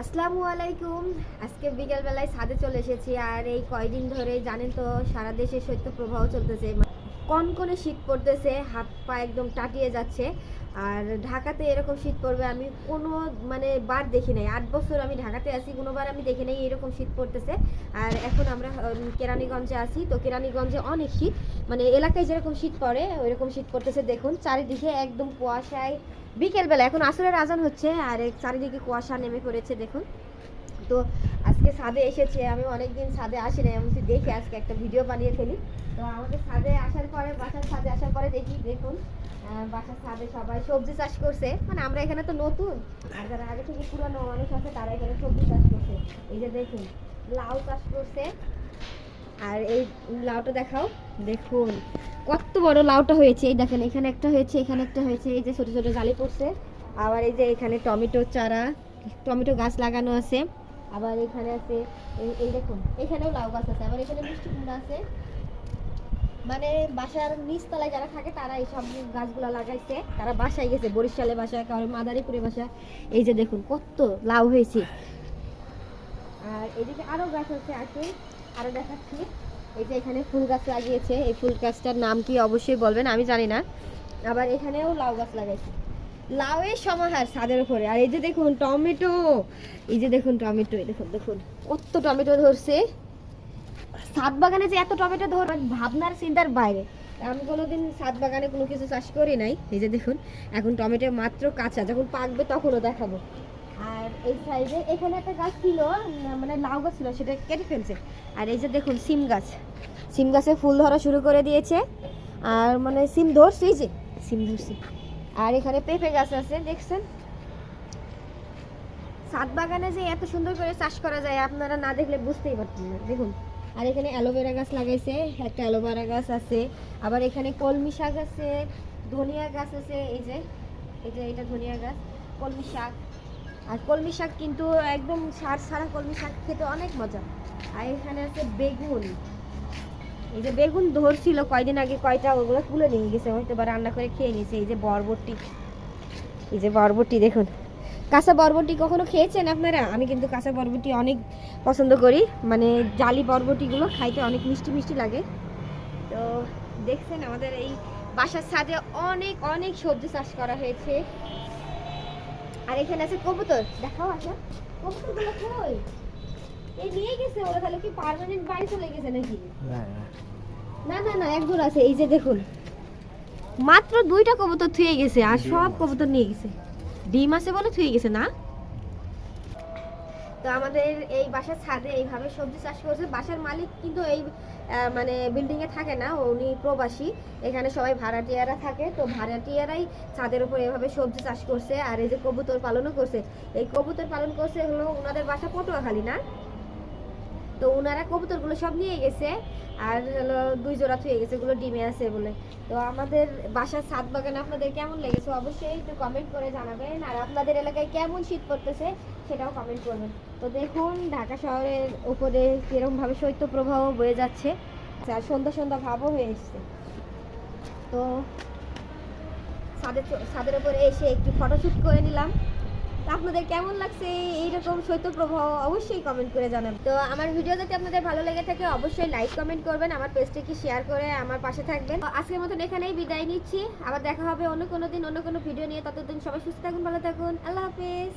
আসসালামু আলাইকুম। আজকে বিকেলবেলায় ছাদে চলে এসেছি আর এই কয়দিন ধরে জানেন তো সারা দেশে শৈত্য প্রবাহ চলতেছে। কনকনে শীত পড়তেছে, হাত পা একদম টাটিয়ে যাচ্ছে। আর ঢাকাতে এরকম শীত পড়বে, আমি কোনো মানে বার দেখি নাই। আট বছর আমি ঢাকাতে আছি, কোনোবার আমি দেখি নাই এরকম শীত পড়তেছে। আর এখন আমরা কেরানীগঞ্জে আছি, তো কেরানীগঞ্জে অনেক শীত। মানে এলাকায় যেরকম শীত পড়ে, ওইরকম শীত পড়তেছে। দেখুন, চারিদিকে একদম কুয়াশায় বিকেলবেলা। এখন আসরের আজান হচ্ছে, আর চারিদিকে কুয়াশা নেমে পড়েছে, দেখুন। তো আজকে ছাদে এসেছে, আমি অনেকদিন ছাদে আসি না আমি দেখে আজকে একটা ভিডিও বানিয়ে ফেলি। তো আমাদের ছাদে আসার পরে, বাসার ছাদে আসার পরে দেখি, দেখুন বাসার ছাদে সবাই সবজি চাষ করছে। মানে আমরা এখানে তো নতুন। আর যারা আগে থেকে পুরানো মানুষ আছে, তারা এখানে সবজি চাষ করছে। এই যে দেখুন, লাউ চাষ করছে। আর এই লাউটা দেখাও। দেখুন, কত বড় লাউটা হয়েছে। এই দেখেন, এখানে একটা হয়েছে, এখানে একটা হয়েছে। এই যে ছোট ছোট জালি পড়ছে। আবার এই যে এখানে টমেটো চারা, টমেটো গাছ লাগানো আছে। আবার এখানে আছে এই- দেখুন, এখানেও লাউ গাছ আছে। আবার এখানে মিষ্টি কুমড়া আছে। মানে বাসার নিচতলায় যারা থাকে, তারা এই সব গাছগুলো লাগাইছে। তারা বাসায় গেছে বরিশালে বাসায় কারও মাদারীপুরে বাসা এই যে দেখুন, কত লাউ হয়েছে। আর এদিকে আরও গাছ আছে আছে আরও দেখাচ্ছি। এই যে এখানে ফুল গাছ লাগিয়েছে, এই ফুল গাছটার নাম কি অবশ্যই বলবেন, আমি জানি না। আবার এখানেও লাউ গাছ লাগাইছে। লাউয়ের সমাহার ছাদের উপরে। আর এই যে দেখুন, টমেটো। এই যে দেখুন টমেটো দেখুন দেখুন। কত টমেটো ধরছে। ছাদ বাগানে যে এত টমেটো ধর ভাবনার চিন্তার বাইরে। আমি কোনোদিন ছাদ বাগানে কোনো কিছু চাষ করি নাই এই যে দেখুন এখন টমেটো মাত্র কাঁচা যখন পাকবে তখনও দেখাবো। আর এই সাইডে এখানে একটা গাছ ছিল মানে লাউ গাছ ছিল সেটা কেটে ফেলছে। আর এই যে দেখুন সিম গাছ। সিম গাছে ফুল ধরা শুরু করে দিয়েছে। আর মানে সিম ধরছে এই যে সিম ধরছে। আর এখানে পেঁপে গাছ আছে দেখছেন? ছাদ বাগানে যে এত সুন্দর করে চাষ করা যায় আপনারা না দেখলে বুঝতেই পারতেন না। দেখুন আর এখানে অ্যালোভেরা গাছ লাগাইছে, একটা অ্যালোভেরা গাছ আছে। আবার এখানে কলমি শাক আছে, ধনিয়া গাছ আছে, এই যে এই যে এটা ধনিয়া গাছ, কলমি শাক। আর কলমি শাক কিন্তু একদম সার ছাড়া কলমি শাক খেতে অনেক মজা। আর এখানে আছে বেগুন। এই যে বেগুন ধরছিল কয়দিন আগে, কয়টা, ওগুলো তুলে নিয়ে গেছে হয়তো বা রান্না করে খেয়ে নিয়েছে। এই যে বরবটি, এই যে বরবটি দেখুন। কাঁচা বরবটি কখনো খেয়েছেন আপনারা? আমি কিন্তু কাঁচা বরবটি অনেক পছন্দ করি। মানে জালি বরবটিগুলো খাইতে অনেক মিষ্টি মিষ্টি লাগে। তো দেখছেন আমাদের এই বাসার ছাদে অনেক অনেক সবজি চাষ করা হয়েছে। আর এখানে আছে কবুতর। দেখাও আসা কবুতরগুলো কই? এই নিয়ে গেছে ওরা তাহলে কি পার্মানেন্ট বাড়ি চলে গেছে নাকি? না না না এক আছে। এই যে দেখুন। মাত্র দুইটা কবুতর থুয়ে গেছে আর সব কবুতর নিয়ে গেছে। ডিম আছে বলে থুয়ে গেছে, না? তো আমাদের এই বাসার ছাদে এইভাবে সবজি চাষ করছে। বাসার মালিক কিন্তু এই মানে বিল্ডিংয়ে থাকে না, উনি প্রবাসী। এখানে সবাই ভাড়াটিয়ারা থাকে। তো ভাড়াটিয়ারাই ছাদের উপর এভাবে সবজি চাষ করছে আর এই যে কবুতর পালনও করছে। এই কবুতর পালন করছে হলো ওনাদের বাসা পটুয়াখালী, না? তো ওনারা কবুতরগুলো সব নিয়ে গেছে, আর হলো দুই জোড়া থুয়ে গেছে, এগুলো ডিমে আছে বলে। তো আমাদের বাসার ছাদ বাগানে আপনাদের কেমন লেগেছে অবশ্যই একটু কমেন্ট করে জানাবেন, আর আপনাদের এলাকায় কেমন শীত পড়তেছে সেটাও কমেন্ট করবেন। তো দেখুন, ঢাকা শহরের উপরে কিরকমভাবে শৈত্যপ্রবাহ বয়ে যাচ্ছে, আর সন্ধ্যা সন্ধ্যা ভাবও হয়ে এসছে। তো ছাদের ছাদের উপরে এসে একটু ফটোশ্যুট করে নিলাম। আপনাদের কেমন লাগছে এইরকম শৈত্যপ্রবাহ? অবশ্যই কমেন্ট করে জানাবেন। তো আমার ভিডিও যদি আপনাদের ভালো লেগে থাকে, অবশ্যই লাইক কমেন্ট করবেন, আমার পেজটিকে শেয়ার করে আমার পাশে থাকবেন। আজকের মতন এখানেই বিদায় নিচ্ছি। আবার দেখা হবে অন্য কোনো দিন, অন্য কোনো ভিডিও নিয়ে। ততদিন সবাই সুস্থ থাকুন, ভালো থাকুন। আল্লাহ হাফেজ।